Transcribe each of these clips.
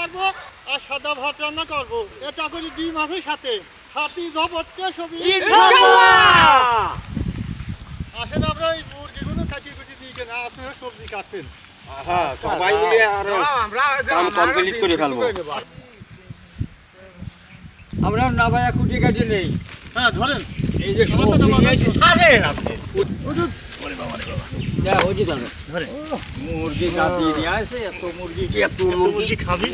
করব আর সাদা ভাত রান্না করব। এটা করি ডিম আছে সাথে। হাতি জবরটা সবই আসেন আমরা এই মুরগিগুলো কাটিয়ে কুটি দিয়ে কেন আপনারা সবজি কাটতেন হ্যাঁ সবাই মিলে আর কাম কমপ্লিট করে ফেলব। আমরা না ভাই কুটি কাটি নেই। হ্যাঁ ধরেন। এই যে তো সবজি এত খাবি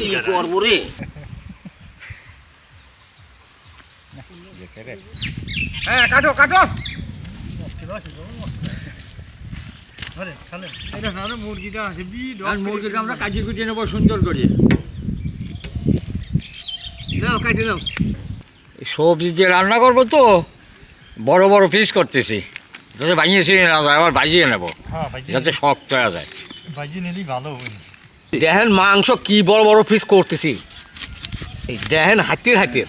হ্যাঁ কাটো কাটো মুরগিটা মুরগিটা আমরা কাটিয়ে কুটিয়ে নেব সুন্দর করে কাটি নাও সবজি যে রান্না করব তো, বড় বড় পিস করতেছি। যাতে ভাঙিয়ে ছিঁড়ে না যায় আবার ভাজিয়ে নেব। হ্যাঁ যাতে শক্ত হয়ে যায়। ভাইজি নিলেই ভালো দেখেন মাংস কি বড় বড় পিস করতেছি। এই দেখেন হাতির হাতির।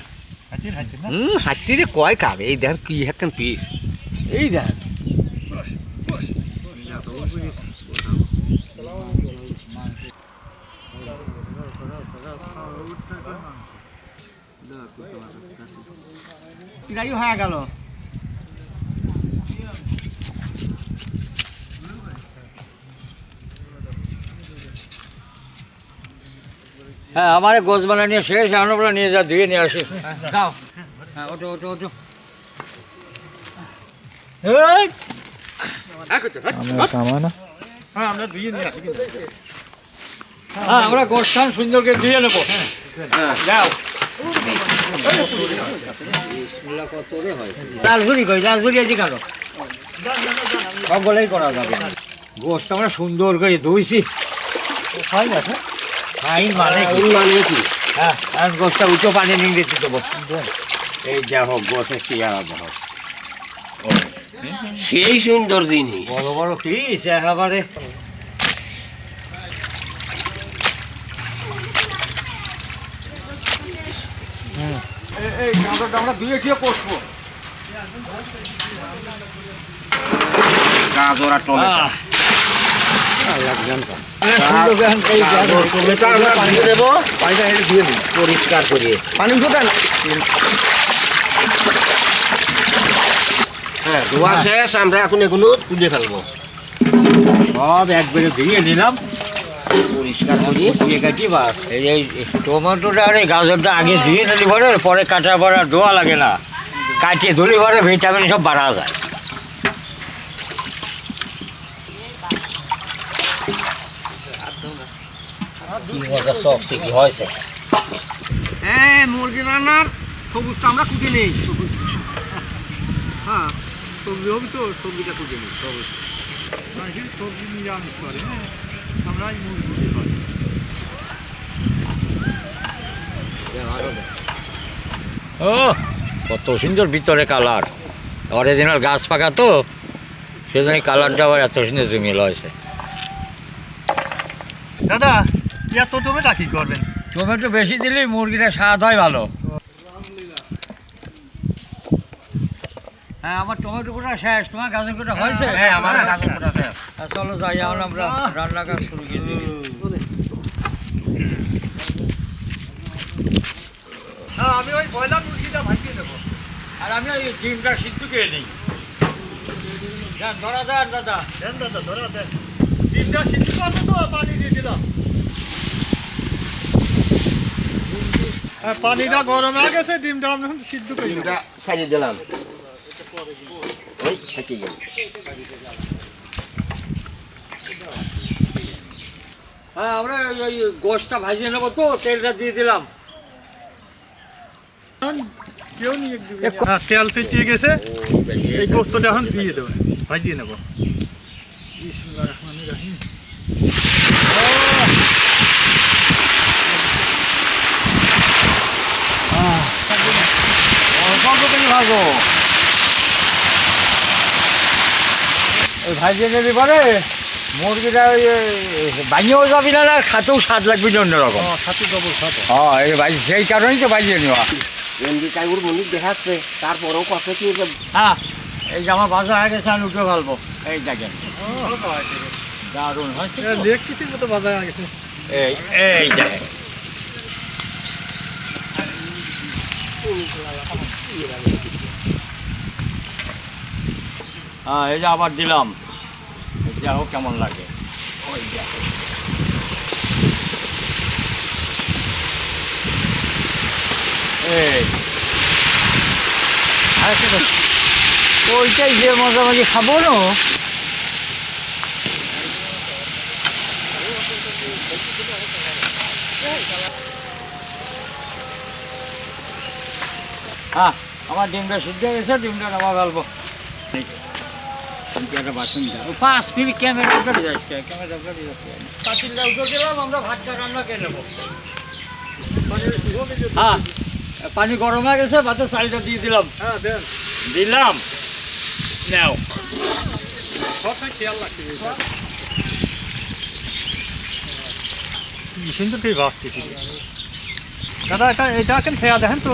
হুম হাতির কয় কার এই দেখেন কি একখান পিস এই দেখেন। প্রায় হয়ে গেল। হ্যাঁ আমার গোছ নিয়ে শেষ আমরা নিয়ে যা ধুয়ে নিয়ে আসি। দাও। হ্যাঁ ওটো ওটো ওটো হ্যাঁ আমরা হ্যাঁ আমরা গোষ্ঠান সুন্দর করে ধুয়ে নেব। যাও। লালগুড়ি আছে কেন সকলেই করা যাবে। গোষ্ঠ আমরা সুন্দর করে ধুইছি। ফাইন আছে মানে মানে কি? হ্যাঁ আর গোষ্ঠটা উঁচু পানি নিয়ে দিতে দেবো। এই যা হোক গোছের চেয়ারা যা হোক। সেই সুন্দর জিনিস। বড় বড় পিস একেবারে। এই গাজর আর টমেটো। আহ। এই পানিটা দিয়ে দিন পরিষ্কার করে পানি হ্যাঁ শেষ আমরা তুলে ফেলব সব একবারে ধুয়ে নিলাম পরিষ্কার কাটি বাস এই টমেটোটা আর এই গাজরটা আগে ধুয়ে নিলি পরে পরে কাটার পর ধোয়া লাগে না কাটিয়ে ধুলি পরে ভিটামিন সব বাড়া যায় কি মজা শখ কি হয়েছে হ্যাঁ মুরগি রান্নার সবুজটা আমরা কুটে নেই। হ্যাঁ সবজি হবে তো সবজিটা কুটে নেই সবুজ। সবজি নিরামিষ করে হ্যাঁ আমরা মুরগি করি ও কত সুন্দর ভিতরে কালার। অরিজিনাল গাছ পাকা তো সেজন্য কালারটা আবার এত সুন্দর জমিল হয়েছে দাদা এত টমেটো কি করবেন? টমেটো বেশি দিলে মুরগিটা স্বাদ হয় ভালো। হ্যাঁ আমার টমেটো কোটা শেষ। তোমার গাজর কোটা হয়েছে? হ্যাঁ আমার গাজর কোটা শেষ। হ্যাঁ, চলো যাই এখন আমরা রান্না কাজ শুরু করে। হ্যাঁ আমি ওই ব্রয়লার মুরগিটা ভাজিয়ে দেবো। আর আমি ওই ডিমটা সিদ্ধ করে নিই। যান ধরা যান দাদা। দেন দাদা ধরে দেন। ডিমটা সিদ্ধ করব তো পানি দিয়ে দিলাম। পানিটা গরম হয়ে গেছে ডিমটা আমরা এখন সিদ্ধ করে ডিমটা ছাড়িয়ে দিলাম। ওই থেকে গেল। হ্যাঁ আমরা ওই গোষ্ঠটা ভাজিয়ে নেব তো তেলটা দিয়ে দিলাম। কেউ নিয়ে দিবে হ্যাঁ তেল চেঁচিয়ে গেছে এই গোস্তটা এখন দিয়ে দেবো ভাজিয়ে নেব। বিসমিল্লাহির রহমানির রহিম। ভাজো ওই ভাজিয়ে নিবি পরে মুরগিটা ওই বানিয়েও যাবি না আর খাতেও স্বাদ লাগবে না অন্যরকম? হ্যাঁ এই ভাজি সেই কারণেই তো ভাজিয়ে নেওয়া। এমনি কাইগুর মনিক দেখাচ্ছে তারপরেও কত কি যে হ্যাঁ এই জামা ভাজা হয়ে গেছে আমি উঠে ফেলব। এই দেখেন। দারুণ হয়েছে? লেগ পিসের মতো বাজার গেছে। এই এই দেখেন। হ্যাঁ এই যে আবার দিলাম। দেখো কেমন লাগে। ওই। ওইটাই যে মজামাজি খাব না হ্যাঁ আমার ডিমটা হয়ে গেছে ডিমটা নামা ফেলব। পাঁচ মিনিট ক্যামেরা যাস ক্যামেরা উপরে যাস পাতিলটা উঠে দিলাম আমরা ভাতটা রান্না করে নেব। হ্যাঁ পানি গরম হয়ে গেছে ভাতের চালটা দিয়ে দিলাম। হ্যাঁ দেন। দিলাম। নাও। সবটাই খেয়াল রাখতে কি সুন্দর ভাবছি দাদা এটা এটা এখন খেয়া দেখেন তো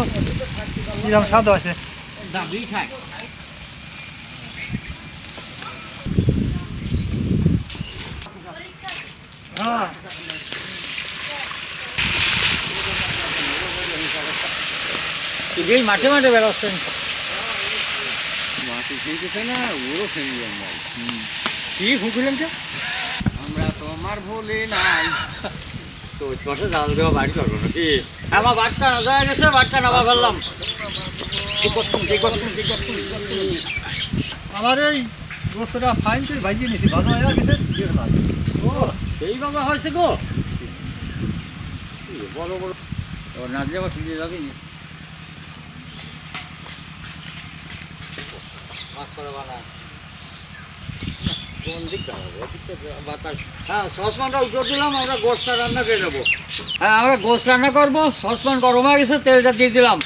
কিরম স্বাদ আছে হ্যাঁ। মাঠে মাঠে বেরোচ্ছেন। মাটি খেয়েছে না ওরও আমরা কি ফুকুলেন তো আমরা তো আমার ভুলি নাই। চৌথ মাসে জাল দেওয়া বাড়ি করব নাকি? আমার বাটটা না যায় গেছে বাটটা নামা ফেললাম। আমার এই গোস্তটা ফাইন করে ভাজিয়ে নিয়েছি ভালো হয়ে। ও সেইভাবে হয়েছে গো। বড় বড় ও না দিয়ে আবার ফিরে যাবি। নি মাছ করে বানা কোন দিক দাঁড়াবো বাতাস। হ্যাঁ সসপ্যানটা উঠে দিলাম আমরা গোসটা রান্না করে দেবো হ্যাঁ আমরা গোস রান্না করব সসপ্যান গরম হয়ে গেছে তেলটা দিয়ে দিলাম।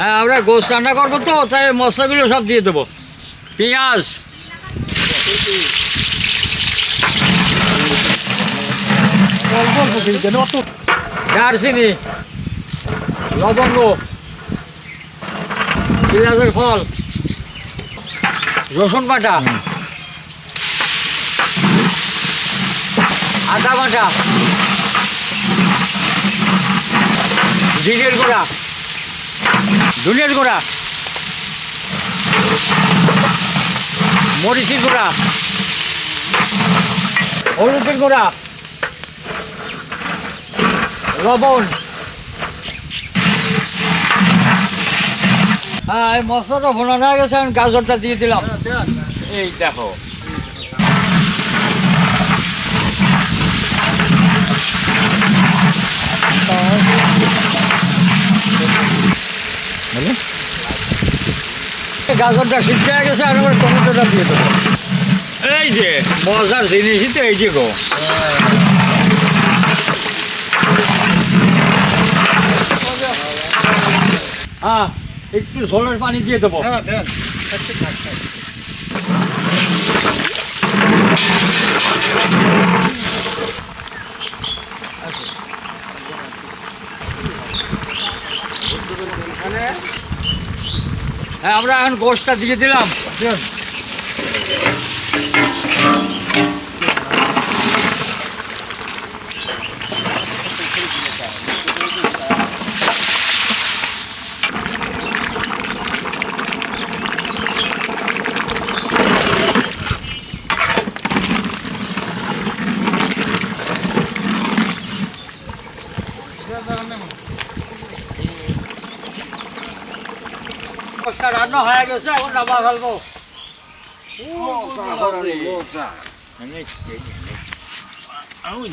হ্যাঁ আমরা গোস রান্না করব তো তাই মশলাগুলো সব দিয়ে দেবো। পেঁয়াজ। দারচিনি লবঙ্গ পেঁয়াজের ফল। রসুন বাটা। আদা বাটা। জিরের গুঁড়া। ধনিয়ার গুঁড়া। মরিচের গুঁড়া। হলুদের গুঁড়া। লবণ। হ্যাঁ এই মশলাটা ভোনানো হয়ে গেছে আমি গাজরটা দিয়ে দিলাম। এই দেখো। এই গাজরটা সিদ্ধ হয়ে গেছে আর আমার টমেটোটা দিয়ে দেবো। এই যে মজার জিনিসই তো এই যে গো। হ্যাঁ। একটু ঝোলের পানি দিয়ে দেবো। হ্যাঁ দেন। হ্যাঁ আমরা এখন গোষ্ঠটা দিয়ে দিলাম। দেন গোষ্ঠটা হয়ে গেছে এখন নামা ফেলব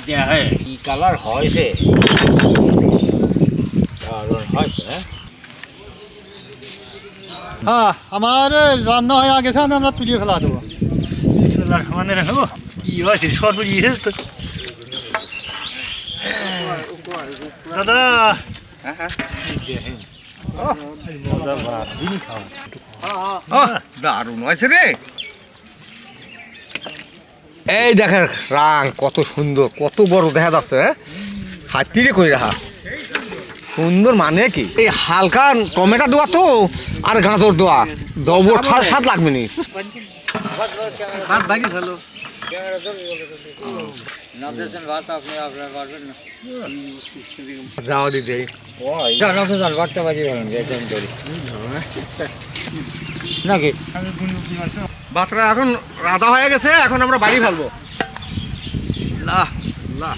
দেখে কি কালার হয়েছে হ্যাঁ হ্যাঁ আমার রান্না হয়ে আমি আমরা তুলিয়ে ফেলা দেবো। বিসমুল্লাহ রহমান রহিম। কি হয়েছে তো। দাদা। এই ভাত, দিনই খাওয়া। দারুণ হয়েছে রে। এই দেখেন রাং কত সুন্দর কত বড় দেখা যাচ্ছে হ্যাঁ? হাতিরে কই রাখা সুন্দর মানে কি? এই হালকা টমেটো দেওয়া তো আর গাজর দেওয়া দবর ছাড় স্বাদ লাগবে নি। ভাত ভাগি ভালো না দিয়েছেন ভাত আপনি আপনার পারবেন না যাওয়া দিতে নাকি বাতরা এখন রাধা হয়ে গেছে এখন আমরা বাড়ি ফেলব। বিসমিল্লাহ, বিসমিল্লাহ।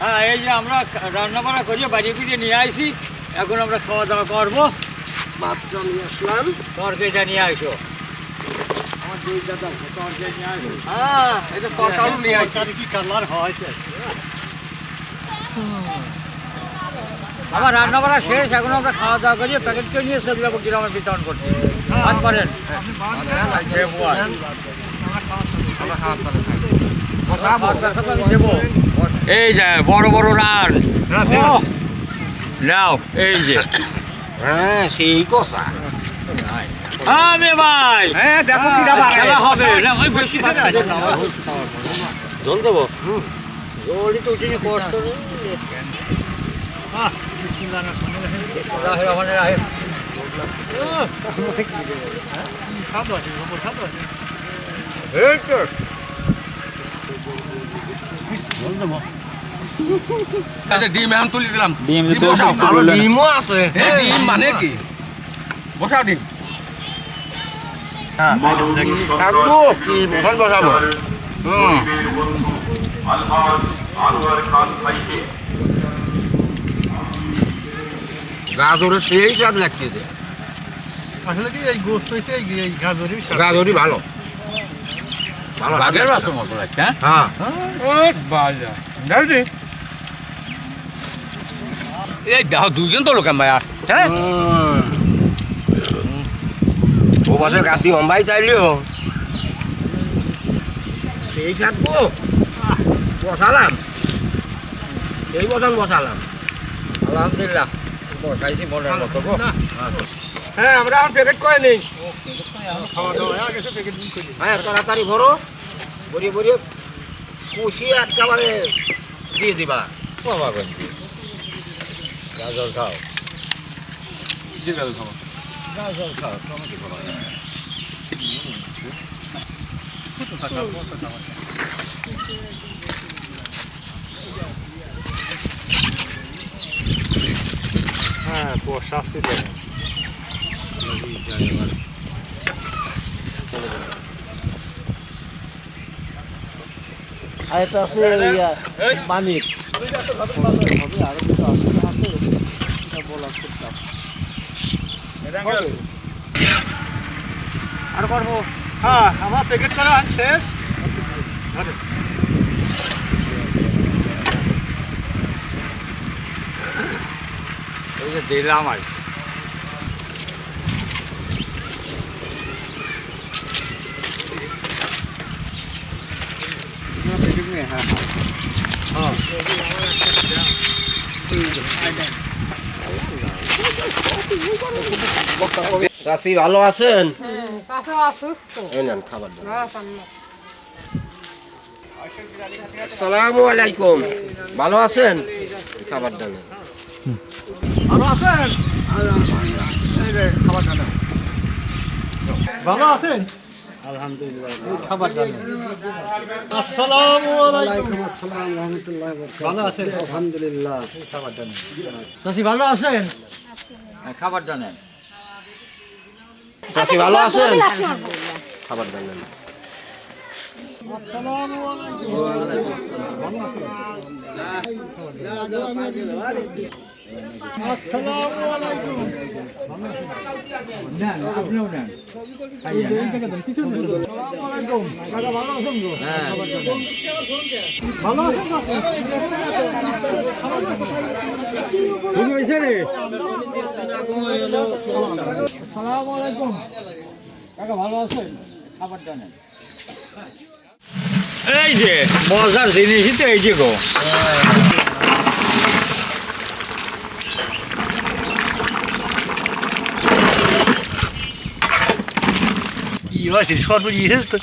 হ্যাঁ এই যে আমরা রান্না বান্না করিয়ে বাজিয়ে পিটিয়ে নিয়ে আইছি এখন আমরা খাওয়া দাওয়া করব। মাত্র নিয়ে আসলাম। তরকারিটা নিয়ে আসো আমার দুই দাদা তরকারি নিয়ে আসো। হ্যাঁ এই যে তরকারি নিয়ে আসছি। কি কালার হয়? তো? আমার রান্না বান্না শেষ এখন আমরা খাওয়া দাওয়া করিয়ে প্যাকেট করে নিয়ে সেগুলো গ্রামে বিতরণ করছি। আজ পারেন আর। এই যে বড় বড় রান। হ্যাঁ, নাও এই যে। হ্যাঁ সেই কথা। আমি ভাই। হ্যাঁ দেখো কিরা খেলা হবে। না ওই বেশি ভাত। জল দেবো? ডিম এখন তুলে দিলাম। ডিমও আছে। ডিম মানে কি? বসাও ডিম। থাকব বসাবো গাজরের সেই স্বাদ লাগতেছে। আসলে কি এই গোস্ত হয়েছে এই স্বাদ। গাজরই ভালো। ভালো আগের বাসের মতো লাগছে হ্যাঁ। হ্যাঁ এই দেখো দুজন তো লোকেন ভাই হ্যাঁ? ও পাশে গাদি অম্বাই চাইলেও সেই স্বাদ গো। বসালাম। সেই বসান বসালাম। আলহামদুলিল্লাহ। বসাইছি মনের মতো গো না, হ্যাঁ আমরা এখন প্যাকেট করে নেই। খাওয়া দাওয়া হয়ে। হ্যাঁ তাড়াতাড়ি ভরো। ভরিয়ে ভরিয়ে কুশিয়ে একেবারে দিয়ে দিবা। বাবা গঞ্জি গাজর খাও। গাজর খাও টমেটো খাও হ্যাঁ, বর্ষা আসছে তো। আর এটা আছে ইয়া পানির আর করব। হ্যাঁ, আমার প্যাকেট করা শেষ। এই যে দিলাম আর চাষি ভালো আছেন? খাবার হ্যাঁ আসসালামু আলাইকুম। ভালো আছেন? খাবার দেন ভালো আছেন? খাবার খানা ভালো আছেন? আলহামদুলিল্লাহ। খাবার দান আসসালামু আলাইকুম ওয়ালাইকুম আসসালাম রহমতুল্লাহ ভালো আছেন? আলহামদুলিল্লাহ। খাবার দান চাষি ভালো আছেন? হ্যাঁ, খাবার আসসালামু কাকা ভালো আছেন খাবারটা নেন এই যে মজার জিনিসই তো এই যে গো। কি হয়েছে সর্বজি তো